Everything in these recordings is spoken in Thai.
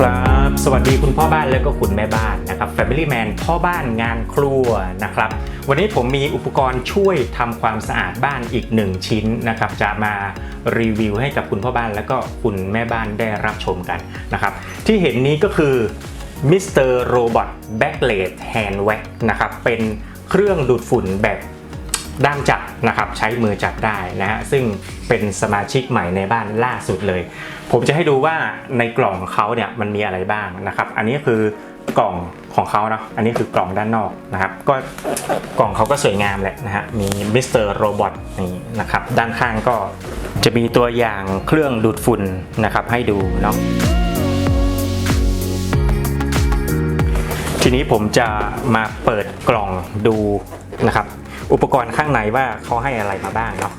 สดีครับ สวัสดีคุณพ่อบ้านและก็คุณแม่บ้านนะครับ Family Man พ่อบ้านงานครัวนะครับ วันนี้ผมมีอุปกรณ์ช่วยทำความสะอาดบ้านอีกหนึ่งชิ้นนะครับ จะมารีวิวให้กับคุณพ่อบ้านและก็คุณแม่บ้านได้รับชมกันนะครับ ที่เห็นนี้ก็คือ Mr. Robot Backblade Hand Vac นะครับ เป็นเครื่องดูดฝุ่นแบบ ด้ามจับนะครับใช้มือจับได้นะฮะซึ่งเป็นสมาชิกใหม่ในบ้านล่าสุดเลย ผมจะให้ดูว่าในกล่องของเขาเนี่ยมันมีอะไรบ้างนะครับ อันนี้คือกล่องของเขาเนาะอันนี้คือกล่องด้านนอกนะครับก็กล่องเขาก็สวยงามแหละนะฮะมีมิสเตอร์โรบอทนี่นะครับด้านข้างก็จะมีตัวอย่างเครื่องดูดฝุ่นนะครับให้ดูเนาะทีนี้ผมจะมาเปิดกล่องดูนะครับ อุปกรณ์ข้างในว่าเขาให้อะไรมาบ้างเนาะ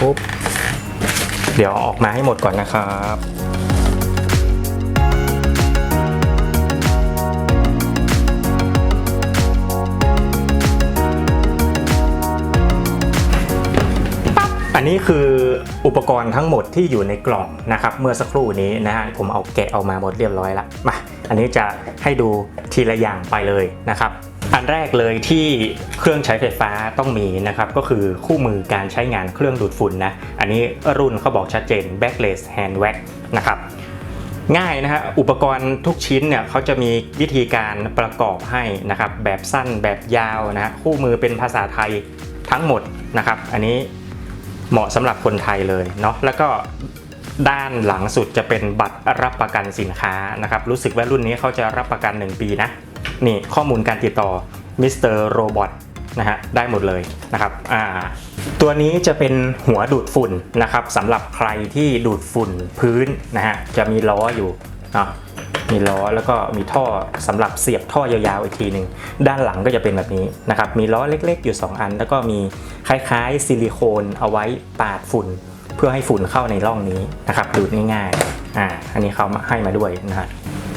ปุ๊บเดี๋ยวออกมาให้หมดก่อนนะครับ นนี้คืออุปกรณ์ทั้งหมดที่อยู่ในกล่องนะครับเมื่อสักครู่นี้นะฮะผมเอาแกะออกมาหมดเรียบร้อยแล้วมาอันนี้จะให้ดูทีละอย่างไปเลยนะครับอันแรกเลยที่เครื่องใช้ไฟฟ้าต้องมีนะครับก็คือคู่มือการใช้งานเครื่องดูดฝุ่นนะอันนี้รุ่นเขาบอกชัดเจน backless hand vac นะครับง่ายนะฮะอุปกรณ์ทุกชิ้นเนี่ยเขาจะมีวิธีการประกอบให้นะครับแบบสั้นแบบยาวนะฮะคู่มือเป็นภาษาไทยทั้งหมดนะครับ อันนี้ เหมาะสำหรับคนไทยเลยเนาะแล้วก็ด้านหลังสุดจะเป็นบัตรรับประกันสินค้านะครับ รู้สึกว่ารุ่นนี้เขาจะรับประกัน 1 ปีนะ นี่ข้อมูลการติดต่อมิสเตอร์โรบอทนะฮะได้หมดเลยนะครับอ่าตัวนี้จะเป็นหัวดูดฝุ่นนะครับสำหรับใครที่ดูดฝุ่นพื้นนะฮะจะมีล้ออยู่เนาะ มีล้อแล้วก็มีท่อสำหรับเสียบท่อยาวๆอีกทีหนึ่งด้านหลังก็จะเป็นแบบนี้นะครับมีล้อเล็กๆอยู่ 2 อัน แล้วก็มีคล้ายๆซิลิโคนเอาไว้ปาดฝุ่น เพื่อให้ฝุ่นเข้าในร่องนี้นะครับดูดง่ายๆอ่าอันนี้เขาให้มาด้วยนะฮะ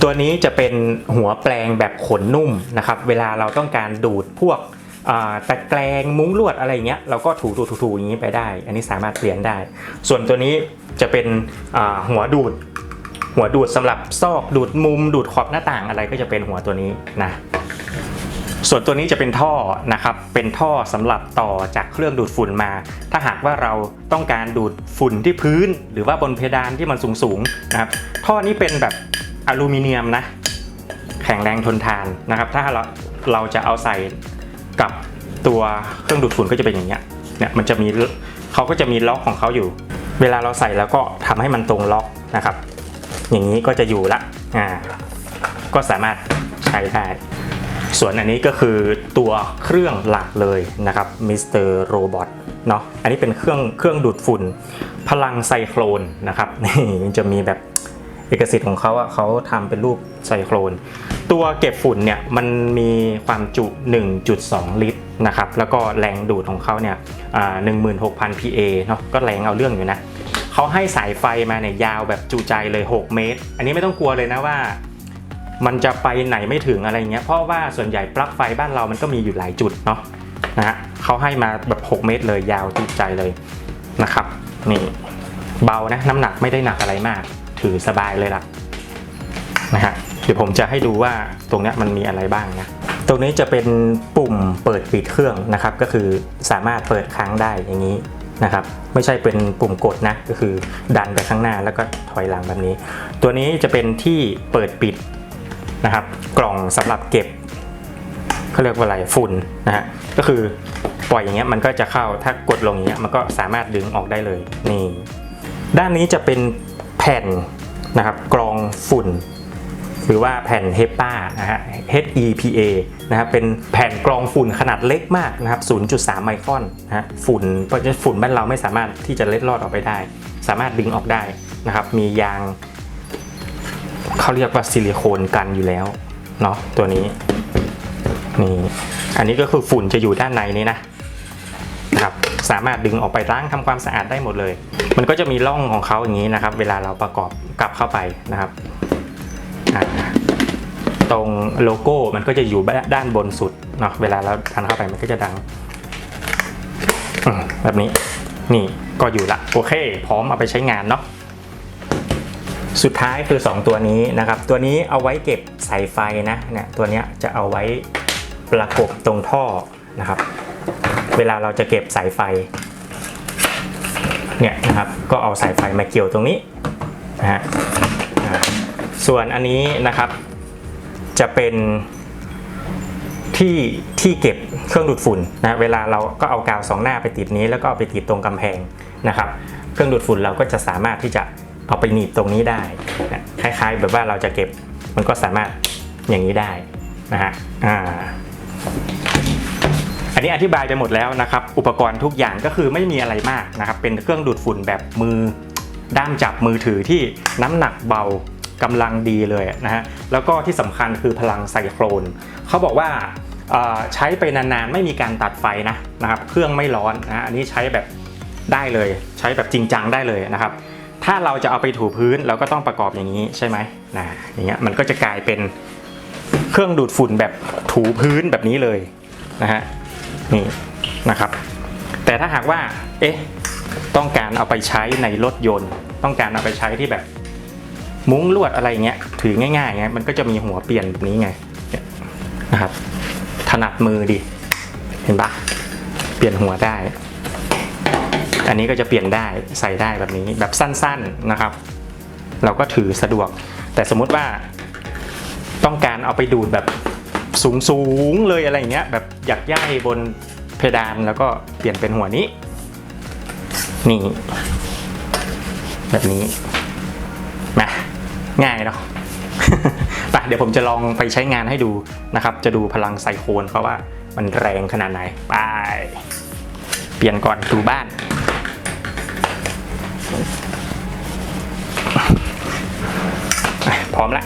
ตัวนี้จะเป็นหัวแปลงแบบขนนุ่มนะครับเวลาเราต้องการดูดพวกตะแกรงมุ้งลวดอะไรเงี้ยเราก็ถูถูถูอย่างนี้ไปได้ อันนี้สามารถเปลี่ยนได้ ส่วนตัวนี้จะเป็นหัวดูด หัวดูดสำหรับซอกดูดมุม ดูดขอบหน้าต่างอะไรก็จะเป็นหัวตัวนี้นะส่วนตัวนี้จะเป็นท่อนะครับ เป็นท่อสำหรับต่อจากเครื่องดูดฝุ่นมา ถ้าหากว่าเราต้องการดูดฝุ่นที่พื้น หรือว่าบนเพดานที่มันสูงๆนะครับ ท่อนี้เป็นแบบอลูมิเนียมนะ แข็งแรงทนทานนะครับ ถ้าเราเราจะเอาใส่กับตัวเครื่องดูดฝุ่นก็จะเป็นอย่างเงี้ย เนี่ยมันจะมีเขาก็จะมีล็อกของเขาอยู่ เวลาเราใส่แล้วก็ทำให้มันตรงล็อกนะครับ อย่างนี้ก็จะอยู่ละอ่าก็สามารถใช้ได้ ส่วนอันนี้ก็คือตัวเครื่องหลักเลยนะครับมิสเตอร์โรบอทเนาะอันนี้เป็นเครื่องเครื่องดูดฝุ่น พลังไซโครนนะครับนี่มันจะมีแบบเอกสิทธิ์ของเขาอะเขาทำเป็นรูปไซโครน ตัวเก็บฝุ่นเนี่ยมันมีความจุ 1.2 ลิตรนะครับ แล้วก็แรงดูดของเขาเนี่ยอ่า16,000 PA เนาะก็แรงเอาเรื่องอยู่นะ เขาให้สายไฟมาเนี่ยยาวแบบจุใจเลย 6 เมตร อันนี้ไม่ต้องกลัวเลยนะว่า มันจะไปไหนไม่ถึงอะไรเงี้ยเพราะว่าส่วนใหญ่ปลั๊กไฟบ้านเรามันก็มีอยู่หลายจุดเนาะนะฮะเขาให้มาแบบ 6 เมตรเลยยาวจุใจเลยนะครับนี่เบานะน้ำหนักไม่ได้หนักอะไรมาก ถือสบายเลยล่ะนะฮะเดี๋ยวผมจะให้ดูว่าตรงนี้มันมีอะไรบ้างนะตรงนี้จะเป็นปุ่มเปิดปิดเครื่องนะครับ ก็คือสามารถเปิดค้างได้อย่างนี้ นะครับ ไม่ใช่เป็นปุ่มกดนะก็คือดันไปข้างหน้าแล้วก็ถอยหลังแบบนี้ ตัวนี้จะเป็นที่เปิดปิดนะครับ กล่องสำหรับเก็บเขาเรียกว่าอะไรฝุ่นนะฮะก็คือปล่อยอย่างเงี้ยมันก็จะเข้าถ้ากดลงอย่างเงี้ยมันก็สามารถดึงออกได้เลยนี่ ด้านนี้จะเป็นแผ่นนะครับกรองฝุ่น หรือว่าแผ่น HEPA นะฮะ HEPA นะครับเป็นแผ่นกรองฝุ่นขนาดเล็กมากนะครับ 0.3 ไมครอนนะฮะฝุ่นเพราะฉะนั้นฝุ่นบ้านเราไม่สามารถที่จะเล็ดลอดออกไปได้ สามารถดึงออกได้นะครับ มียางเขาเรียกว่าซิลิโคนกันอยู่แล้วเนาะตัวนี้นี่อันนี้ก็คือฝุ่นจะอยู่ด้านในนี้นะนะครับสามารถดึงออกไปล้างทำความสะอาดได้หมดเลย มันก็จะมีร่องของเขาอย่างนี้นะครับ เวลาเราประกอบกลับเข้าไปนะครับ ตรงโลโก้มันก็จะอยู่ด้านบนสุดเนาะเวลาเราทันเข้าไปมันก็จะดังแบบนี้นี่ก็อยู่ละโอเค พร้อมเอาไปใช้งานเนาะสุดท้ายคือ 2 ตัวนี้นะครับ ตัวนี้เอาไว้เก็บสายไฟนะเนี่ยตัวนี้จะเอาไว้ประกบตรงท่อนะครับ เวลาเราจะเก็บสายไฟเนี่ยนะครับก็เอาสายไฟมาเกี่ยวตรงนี้นะฮะ ส่วนอันนี้นะครับจะเป็นที่ที่เก็บเครื่องดูดฝุ่นนะเวลาเราก็เอากาวสองหน้าไปติดนี้ แล้วก็เอาไปติดตรงกำแพงนะครับ เครื่องดูดฝุ่นเราก็จะสามารถที่จะเอาไปหนีบตรงนี้ได้นะคล้ายๆ แบบว่าเราจะเก็บมันก็สามารถอย่างนี้ได้นะฮะอ่าอันนี้อธิบายไปหมดแล้วนะครับ อุปกรณ์ทุกอย่างก็คือไม่มีอะไรมากนะครับ เป็นเครื่องดูดฝุ่นแบบมือด้ามจับมือถือที่น้ำหนักเบา กำลังดีเลยนะฮะแล้วก็ที่สำคัญคือพลังไซโครนเขาบอกว่าใช้ไปนานๆ ไม่มีการตัดไฟนะนะครับ เครื่องไม่ร้อนนะอันนี้ใช้แบบได้เลยใช้แบบจริงจังได้เลยนะครับ ถ้าเราจะเอาไปถูพื้นเราก็ต้องประกอบอย่างนี้ใช่ไหมนะอย่างเงี้ยมันก็จะกลายเป็นเครื่องดูดฝุ่นแบบถูพื้นแบบนี้เลยนะฮะนี่นะครับ แต่ถ้าหากว่าเอ๊ะต้องการเอาไปใช้ในรถยนต์ ต้องการเอาไปใช้ที่แบบ มุ้งลวดอะไรเงี้ยถือง่ายๆเงี้ยมันก็จะมีหัวเปลี่ยนแบบนี้ไงนะครับ ถนัดมือดิเห็นปะเปลี่ยนหัวได้ อันนี้ก็จะเปลี่ยนได้ใส่ได้แบบนี้แบบสั้นๆนะครับ เราก็ถือสะดวก แต่สมมติว่าต้องการเอาไปดูดแบบสูงสูงๆเลยอะไรอย่างเงี้ยแบบอยากย่ายบนเพดานแล้วก็เปลี่ยนเป็นหัวนี้ นี่ แบบนี้นะ ง่ายเนาะไปเดี๋ยวผมจะลองไปใช้งานให้ดูนะครับ จะดูพลังไซโคนเขาว่ามันแรงขนาดไหน ไป เปลี่ยนก่อนดูบ้าน พร้อมละ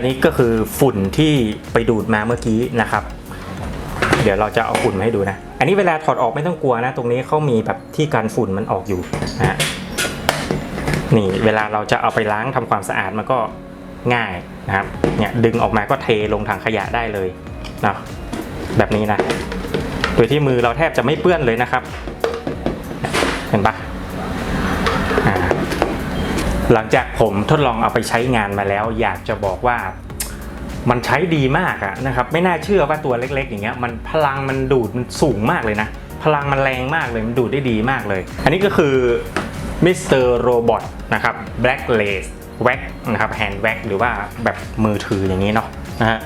นนี้ก็คือฝุ่นที่ไปดูดมาเมื่อกี้นะครับ เดี๋ยวเราจะเอาฝุ่นมาให้ดูนะ อันนี้เวลาถอดออกไม่ต้องกลัวนะ ตรงนี้เขามีแบบที่การฝุ่นมันออกอยู่นะฮะนี่เวลาเราจะเอาไปล้างทำความสะอาดมันก็ง่ายนะครับ เนี่ยดึงออกมาก็เทลงถังขยะได้เลยเนาะแบบนี้นะ โดยที่มือเราแทบจะไม่เปื้อนเลยนะครับ เห็นปะ หลังจากผมทดลองเอาไปใช้งานมาแล้ว อยากจะบอกว่ามันใช้ดีมากอะนะครับไม่น่าเชื่อว่าตัวเล็ก ๆ อย่างเงี้ยมันพลังมันดูดมันสูงมากเลยนะ พลังมันแรงมากเลยมันดูดได้ดีมากเลย อันนี้ก็คือมิสเตอร์โรบอทนะครับ Black Lace Wax นะครับแฮนด์แว็กหรือว่าแบบมือถืออย่างนี้เนาะนะฮะ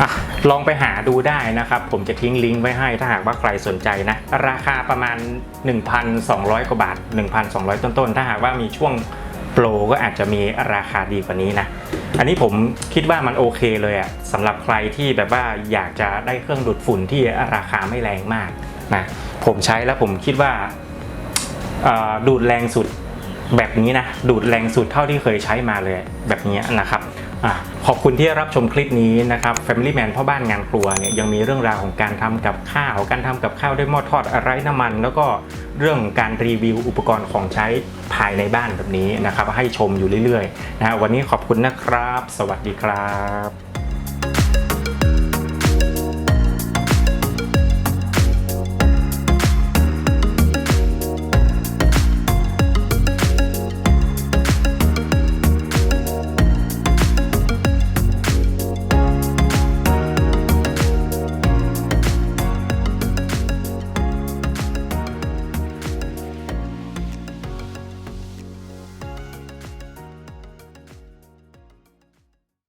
อะลองไปหาดูได้นะครับ ผมจะทิ้งลิงก์ไว้ให้ถ้าหากว่าใครสนใจนะ ราคาประมาณ 1,200 กว่าบาท 1,200 ต้นๆ ถ้าหากว่ามีช่วง โปรก็อาจจะมีราคาดีกว่านี้นะ อันนี้ผมคิดว่ามันโอเคเลยอะสำหรับใครที่แบบว่าอยากจะได้เครื่องดูดฝุ่นที่ราคาไม่แรงมากนะผมใช้แล้วผมคิดว่าดูดแรงสุดแบบนี้นะ ดูดแรงสุดเท่าที่เคยใช้มาเลยแบบนี้นะครับ อะขอบคุณที่รับชมคลิปนี้นะครับ Family Man พ่อบ้านงานครัวเนี่ยยังมีเรื่องราวของการทำกับข้าว การทำกับข้าวด้วยหม้อทอดไร้น้ำมัน แล้วก็เรื่องการรีวิวอุปกรณ์ของใช้ภายในบ้านแบบนี้นะครับ ให้ชมอยู่เรื่อยๆนะฮะวันนี้ขอบคุณนะครับ สวัสดีครับ